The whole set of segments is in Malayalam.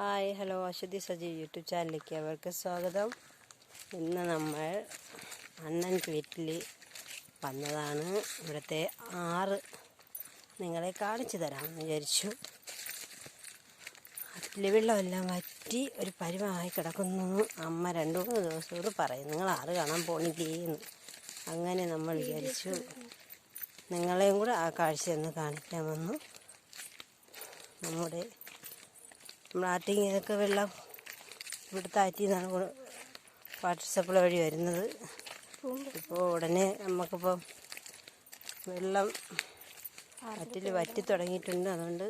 Hi hello. Ashwathi Saji YouTube ചാനലിലേക്ക് അവർക്ക് സ്വാഗതം. ഇന്ന് നമ്മൾ അണ്ണൻ വീട്ടിൽ വന്നതാണ്. ഇവിടുത്തെ ആറ് നിങ്ങളെ കാണിച്ചു തരാമെന്ന് വിചാരിച്ചു. അതിൽ വെള്ളമെല്ലാം വറ്റി ഒരു പരിമമായി കിടക്കുന്നു. അമ്മ രണ്ടു മൂന്ന് ദിവസത്തോട് പറയും നിങ്ങൾ ആറ് കാണാൻ പോണില്ലേന്ന്. അങ്ങനെ നമ്മൾ വിചാരിച്ചു. നിങ്ങളെയും കൂടെ ആ കാഴ്ചയൊന്ന് കാണിക്കാമെന്ന്. നമ്മുടെ നമ്മൾ വെള്ളം ഇവിടുത്തെ ആറ്റിൽ നിന്നാണ് വാട്ടർ സപ്ലൈ വഴി വരുന്നത്. ഇപ്പോൾ ഉടനെ നമുക്കിപ്പം വെള്ളം ആറ്റിൽ വറ്റി തുടങ്ങിയിട്ടുണ്ട്. അതുകൊണ്ട്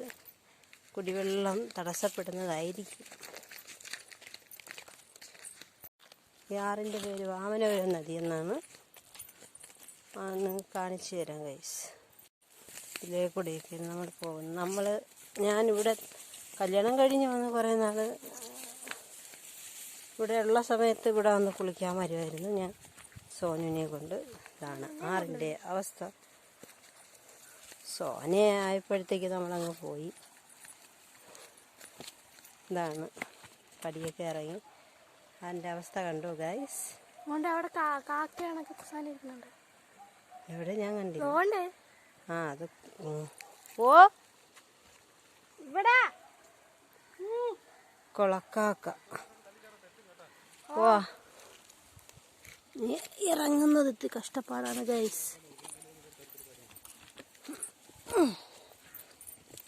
കുടിവെള്ളം തടസ്സപ്പെടുന്നതായിരിക്കും. ഈ ആറിന്റെ പേര് വാമനപുരം നദി എന്നാണ്. കാണിച്ചു തരാം കൈസ് ഇതിലേ കൂടെയൊക്കെ നമ്മൾ പോകുന്നു. നമ്മൾ ഞാനിവിടെ കല്യാണം കഴിഞ്ഞ് വന്ന് കുറേ നാൾ ഇവിടെ ഉള്ള സമയത്ത് ഇവിടെ വന്ന് കുളിക്കാൻ വരുമായിരുന്നു ഞാൻ. സോനുവിനെ കൊണ്ട് ഇതാണ് ആറിന്റെ അവസ്ഥ. സോനെ ആയപ്പോഴത്തേക്ക് നമ്മളങ്ങ് പോയി. ഇതാണ് പടിയൊക്കെ ഇറങ്ങി. അതിന്റെ അവസ്ഥ കണ്ടു ഗൈസ് അതുകൊണ്ട് അവിടെ ഇരിക്കുന്നുണ്ട്. എവിടെ ഞാൻ കണ്ടില്ല. ആ അത് ഓ ഇവിടെ. കൊളക്കാക്ക. നീ ഇറങ്ങുന്നത് ഇത്തിരി കഷ്ടപ്പാടാണ് ഗൈസ്.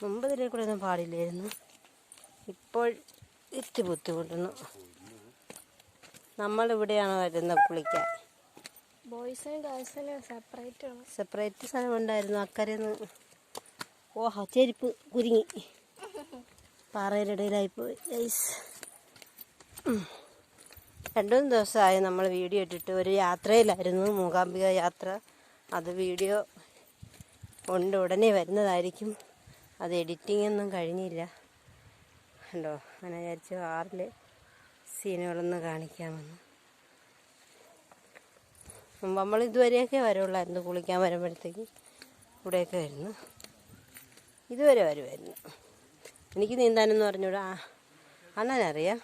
മുമ്പ് ഇതിലെ കൂടെ ഒന്നും പാടില്ലായിരുന്നു. ഇപ്പോൾ ഇത്തിരി ബുദ്ധിമുട്ടുന്നു. നമ്മളിവിടെയാണ് വരുന്നത് കുളിക്കാൻ. ബോയ്സിനും ഗേൾസിനും സെപ്പറേറ്റ് സെപ്പറേറ്റ് സ്ഥലമുണ്ടായിരുന്നു അക്കരന്ന്. ഓഹോ ചെരുപ്പ് കുരുങ്ങി. പാറയുടെ ഇടയിലായിപ്പോയി. ഗൈസ് രണ്ടു ദിവസമായി നമ്മൾ വീഡിയോ ഇട്ടിട്ട് ഒരു യാത്രയിലായിരുന്നു. മൂകാംബിക യാത്ര. അത് വീഡിയോ കൊണ്ട് ഉടനെ വരുന്നതായിരിക്കും. അത് എഡിറ്റിംഗ് ഒന്നും കഴിഞ്ഞില്ല. കണ്ടോ? അങ്ങനെ വിചാരിച്ചു ആറിലെ സീനുകളൊന്ന് കാണിക്കാമെന്ന്. നമ്മൾ ഇതുവരെയൊക്കെ വരുള്ളായിരുന്നു കുളിക്കാൻ വരുമ്പോഴത്തേക്ക് ഇവിടെയൊക്കെ വരുന്നു. ഇതുവരെ വരുമായിരുന്നു. എനിക്ക് നീന്താനെന്ന് പറഞ്ഞൂടാ. അണ്ണനറിയാം.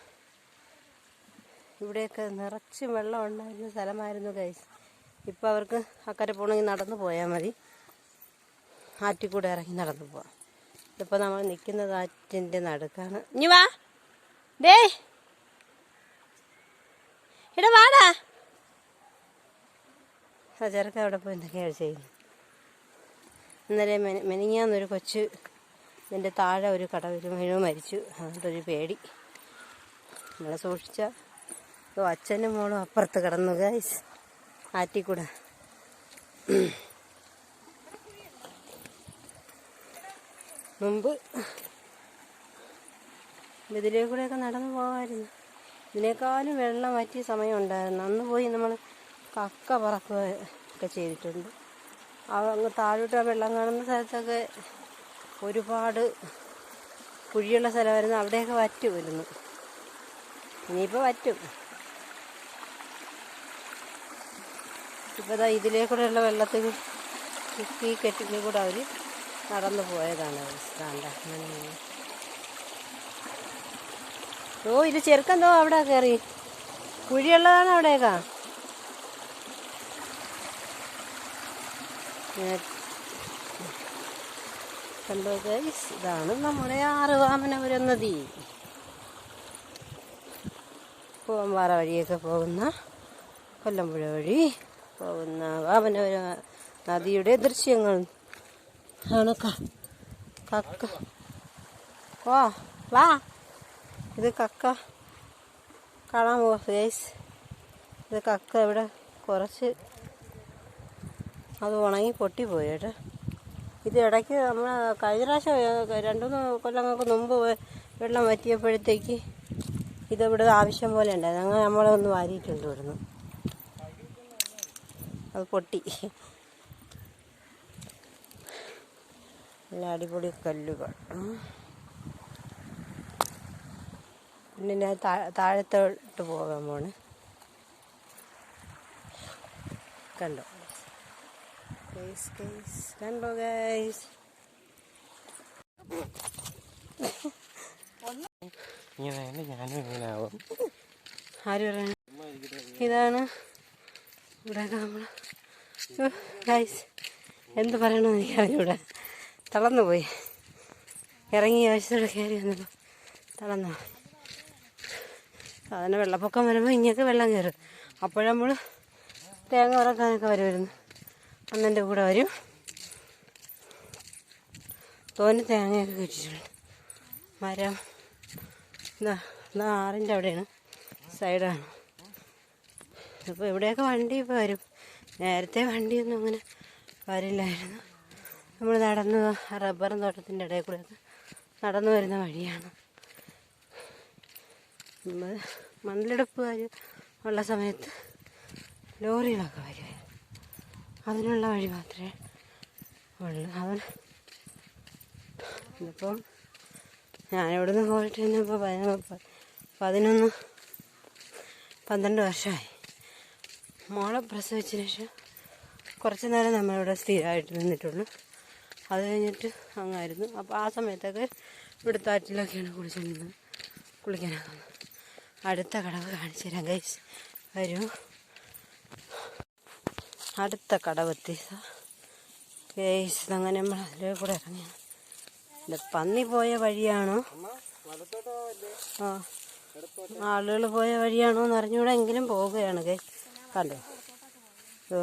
ഇവിടെയൊക്കെ നിറച്ച് വെള്ളം ഉണ്ടായിരുന്ന സ്ഥലമായിരുന്നു കൈസ് ഇപ്പോൾ അവർക്ക് അക്കരെ പോകണമെങ്കിൽ നടന്നു പോയാൽ മതി. ആറ്റിക്കൂടെ ഇറങ്ങി നടന്നു പോവാം. ഇതിപ്പോൾ നമ്മൾ നിൽക്കുന്നത് ആറ്റിന്റെ നടുക്കാണ്. ഇനി വാ. ഡേ ഇട വാടാ. ആ പോയി എന്തൊക്കെയാണ് ചെയ്യുന്നത് ഇന്നലെ മെന മെനിങ്ങാന്നൊരു കൊച്ച് ഇതിന്റെ താഴെ ഒരു കടവിൽ വീണു മരിച്ചു. അതൊരു പേടി. നമ്മളെ സൂക്ഷിച്ച അച്ഛനും മോളും അപ്പുറത്ത് കിടന്നു ഗൈസ് ആറ്റിക്കൂടെ. മുമ്പ് ഇതിലേ കൂടെയൊക്കെ നടന്നു പോകാമായിരുന്നു. ഇതിനേക്കാളും വെള്ളം മാറ്റിയ സമയം ഉണ്ടായിരുന്നു അന്ന് പോയി നമ്മൾ കക്ക പറക്കുക ഒക്കെ ചെയ്തിട്ടുണ്ട് അങ്ങ് താഴോട്ട് ആ വെള്ളം കാണുന്ന സ്ഥലത്തൊക്കെ ഒരുപാട് കുഴിയുള്ള സ്ഥലമായിരുന്നു. അവിടെയൊക്കെ വറ്റു വരുന്നു ഇനിയിപ്പോൾ വറ്റും. ഇപ്പോൾ ദാ ഇതിലേ കൂടെയുള്ള വെള്ളത്തിൽ ഈ കെട്ടിലേ കൂടെ അവർ നടന്നു പോയതാണ് ഇങ്ങനെ. ഓ ഇത് ചെറുക്കെന്തോ അവിടെ കയറി. കുഴിയുള്ളതാണ് അവിടെയൊക്കെ. കണ്ടോ ഗൈസ് ഇതാണ് നമ്മുടെ ആറ് വാമനപുരം നദി പൂവമ്പാറ വഴിയൊക്കെ പോകുന്ന കൊല്ലമ്പുഴ വഴി പോകുന്ന വാമനപുര നദിയുടെ ദൃശ്യങ്ങൾ. ആണ് കക്ക. വാ വാ. ഇത് കക്ക. കാണാൻ പോവാ ഗൈസ് ഇത് കക്ക ഇവിടെ കുറച്ച് അത് ഉണങ്ങി പൊട്ടിപ്പോയി ഇത് ഇടയ്ക്ക് നമ്മൾ കഴിഞ്ഞ പ്രാവശ്യം രണ്ടുമൂന്ന് രണ്ടു മൂന്ന് കൊല്ലങ്ങൾക്ക് മുമ്പ് വെള്ളം വറ്റിയപ്പോഴത്തേക്ക് ഇതിവിടെ ആവശ്യം പോലെ ഉണ്ടായിരുന്നു. അങ്ങനെ നമ്മളൊന്ന് വാരിയിട്ടുണ്ട് ഇവിടുന്ന്. അത് പൊട്ടി. നല്ല അടിപൊളി കല്ലുകൾ. പിന്നെ താഴത്തോട്ട് പോകാൻ പോണ് കണ്ടോ? Guys guys. കണ്ടോ guys. ഇങ്ങനെ ഞാനും ഇങ്ങനാവും ആര് പറയണ ഇതാണ് ഇവിടെ നമ്മൾ ഗൈസ് എന്ത് പറയണമെന്ന് എനിക്ക് അറിഞ്ഞൂടെ തളർന്നു പോയി. ഇറങ്ങി ആവശ്യത്തോടെ കയറി വന്നപ്പോൾ തളർന്നു. അതിന് വെള്ളപ്പൊക്കം വരുമ്പോൾ ഇങ്ങനെയൊക്കെ വെള്ളം കയറും അപ്പോഴനമ്മൾ തേങ്ങ ഉറക്കാനൊക്കെ വരുമായിരുന്നു അന്നെന്റെ കൂടെ വരും. തോന്നി തേങ്ങയൊക്കെ കിട്ടിയിട്ടുണ്ട് മരം. ഇതാ ഇതാ ആറിന്റെ അവിടെയാണ്. സൈഡാണ്. ഇപ്പോൾ ഇവിടെയൊക്കെ വണ്ടി ഇപ്പോൾ വരും. നേരത്തെ വണ്ടിയൊന്നും അങ്ങനെ വരില്ലായിരുന്നു. നമ്മൾ നടന്ന് റബ്ബർ തോട്ടത്തിന്റെ ഇടയിൽ കൂടെയൊക്കെ നടന്നു വരുന്ന വഴിയാണ്. നമ്മൾ മണ്ണെടുപ്പുകാർ ഉള്ള സമയത്ത് ലോറികളൊക്കെ വരുമായിരുന്നു അതിനുള്ള വഴി മാത്രമേ ഉള്ളൂ. അവൻ ഇന്നിപ്പോൾ ഞാനിവിടെ നിന്ന് പോയിട്ട് തന്നെ ഇപ്പോൾ പതിനൊന്ന് പന്ത്രണ്ട് വർഷമായി. മോളെ പ്രസവിച്ചതിന് ശേഷം കുറച്ച് നേരം നമ്മളിവിടെ സ്ഥിരമായിട്ട് നിന്നിട്ടുള്ളൂ. അത് കഴിഞ്ഞിട്ട് അങ്ങായിരുന്നു. അപ്പോൾ ആ സമയത്തൊക്കെ ഇവിടുത്തെ ആറ്റിലൊക്കെയാണ് കുളിച്ചിരുന്നത് കുളിക്കാനൊക്കെ അടുത്ത കടവ് കാണിച്ചു തരാം. ഗൈസ് വരൂ. അടുത്ത കടവെത്തി. അങ്ങനെ നമ്മൾ അതിലേ കൂടെ ഇറങ്ങിയാണ് ഇത് പന്നി പോയ വഴിയാണോ? ആ ആളുകൾ പോയ വഴിയാണോ എന്ന് അറിഞ്ഞൂടെ എങ്കിലും പോവുകയാണ്. കേ കണ്ടോ? ഓ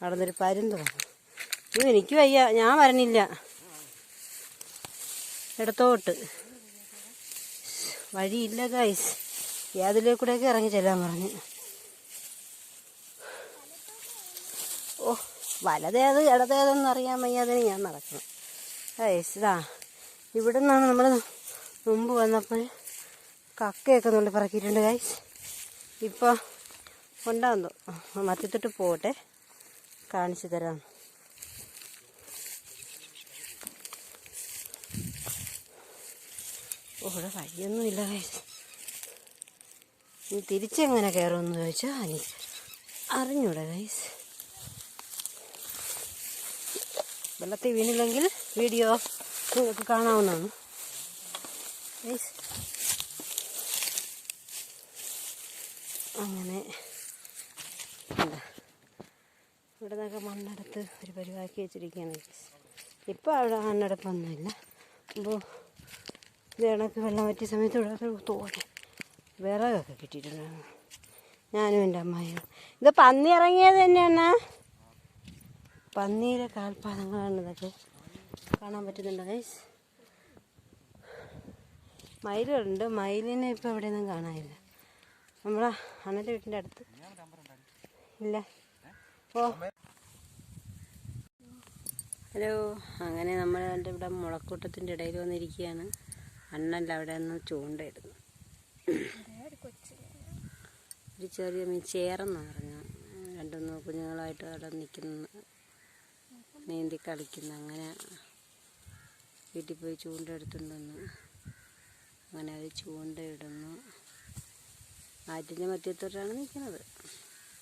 അവിടെ നിന്നൊരു പരുന്ത് വന്നു. ഇത് എനിക്ക് വയ്യ ഞാൻ വരണില്ല. ഇടത്തോട്ട് വഴിയില്ല ഗൈസ് ഏതിലേക്കൂടെയൊക്കെ ഇറങ്ങി ചെല്ലാൻ പറഞ്ഞു. വലതേത് ഇടതേതെന്ന് അറിയാൻ വയ്യാതെ ഞാൻ നടക്കണം ഏശുദാ ഇവിടെ നിന്നാണ് നമ്മൾ മുമ്പ് വന്നപ്പോൾ കക്കയൊക്കെ നുള്ളി പറക്കിയിട്ടുണ്ട് ഗൈസ് ഇപ്പോൾ ഉണ്ടാകുന്നു മറ്റത്തിട്ട് പോട്ടെ. കാണിച്ചു തരാം. ഇവിടെ വഴിയൊന്നുമില്ല ഗൈസ് തിരിച്ചെങ്ങനെ കയറുമെന്ന് ചോദിച്ചാൽ അനി അറിഞ്ഞൂടെ ഗൈസ് വെള്ളത്തിൽ വീണില്ലെങ്കിൽ വീഡിയോ നിങ്ങൾക്ക് കാണാവുന്നതാണ്. അങ്ങനെ. ഇവിടെ നിന്നൊക്കെ മണ്ണെടുത്ത് ഒരു പരിവാക്കി വെച്ചിരിക്കുകയാണ് ഇപ്പം അവിടെ മണ്ണെടുപ്പൊന്നുമില്ല അപ്പോൾ ഇതേണക്ക് വെള്ളം പറ്റിയ സമയത്ത് ഇവിടെ തോന്നി വിറകൊക്കെ കിട്ടിയിട്ടുണ്ടായിരുന്നു ഞാനും എന്റെ അമ്മായിയും. ഇത് പന്നി ഇറങ്ങിയത് തന്നെയാണ് പന്നിയുടെ കാൽപാദങ്ങളാണ് ഇതൊക്കെ കാണാൻ പറ്റുന്നുണ്ട് ഗൈസ് മയിലുണ്ട് മയിലിനെ ഇപ്പോൾ എവിടെയൊന്നും കാണാനില്ല. നമ്മളെ അണ്ണന്റെ വീട്ടിന്റെ അടുത്ത്. ഇല്ല. ഓ ഹലോ. അങ്ങനെ നമ്മൾ എന്റെ ഇവിടെ മുളക്കൂട്ടത്തിന്റെ ഇടയിൽ വന്നിരിക്കുകയാണ്. അണ്ണല്ല അവിടെ നിന്ന് ചൂണ്ടയിടുന്നു ഒരു ചെറിയ മീൻ ചേറെന്ന് പറഞ്ഞു. രണ്ടൊന്ന് കുഞ്ഞുങ്ങളായിട്ട് അവിടെ നിൽക്കുന്ന. നീന്തി കളിക്കുന്ന. അങ്ങനെ വീട്ടിൽ പോയി ചൂണ്ട എടുത്തുണ്ടെന്ന് അങ്ങനെ അവർ ചൂണ്ടയിടുന്നു. ആറ്റിന്റെ മധ്യത്തോട്ടാണ് നിൽക്കുന്നത്.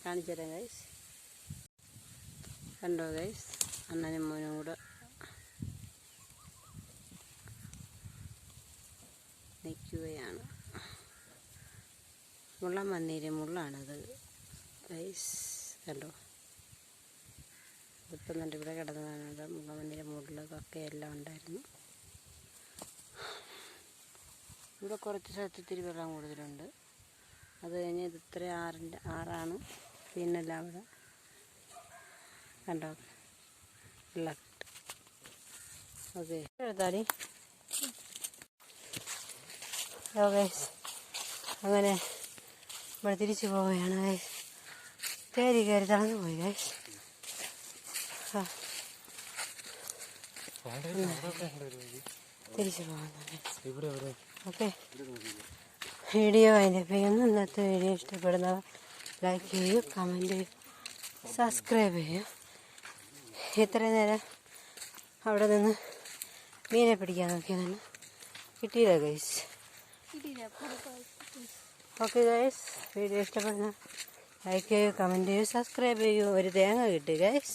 കാണിച്ചു തരാം ഗൈസ് കണ്ടോ ഗൈസ് അണ്ണനും മോനും കൂടെ നിൽക്കുകയാണ്. മുള്ളം വന്നീര് മുള്ളാണത് ഗൈസ് കണ്ടോ? ഇപ്പം എന്റെ ഇവിടെ കിടന്നതാണ്. മുള്ളം വന്നീര് മുള്ള എല്ലാം ഉണ്ടായിരുന്നു. ഇവിടെ കുറച്ച് സ്ഥലത്ത് ഇത്തിരി വെള്ളം കൂടുതലുണ്ട്. അത് കഴിഞ്ഞ് ഇത് ഇത്ര ആറിന്റെ ആറാണ്. പിന്നെല്ലാം അവിടെ കണ്ടോ? വെള്ളം ഓക്കെ എടുത്താടി ഓക്കെ അങ്ങനെ നമ്മൾ തിരിച്ചു പോവുകയാണ് ഗൈസ് കയറി കയറി തളർന്നു പോയി ഗൈസ് ആ തിരിച്ചു പോകാം ഇവിടെ ഇവിടെ ഓക്കെ വീഡിയോ അതിന്റെ ചെയ്യുന്നു ഇന്നത്തെ വീഡിയോ ഇഷ്ടപ്പെടുന്നവർ ലൈക്ക് ചെയ്യൂ കമന്റ് ചെയ്യൂ സബ്സ്ക്രൈബ് ചെയ്യൂ ഇത്രയും നേരം അവിടെ നിന്ന് മീനെ പിടിക്കാൻ നോക്കിയതാണ്? കിട്ടിയില്ല ഗൈസ് ഓക്കെ ഗൈസ് വീഡിയോ ഇഷ്ടപ്പെടുന്ന ലൈക്ക് ചെയ്യൂ കമന്റ് ചെയ്യൂ സബ്സ്ക്രൈബ് ചെയ്യൂ ഒരു തേങ്ങ കിട്ടി ഗൈസ്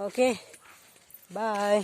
ഓക്കെ ബായ്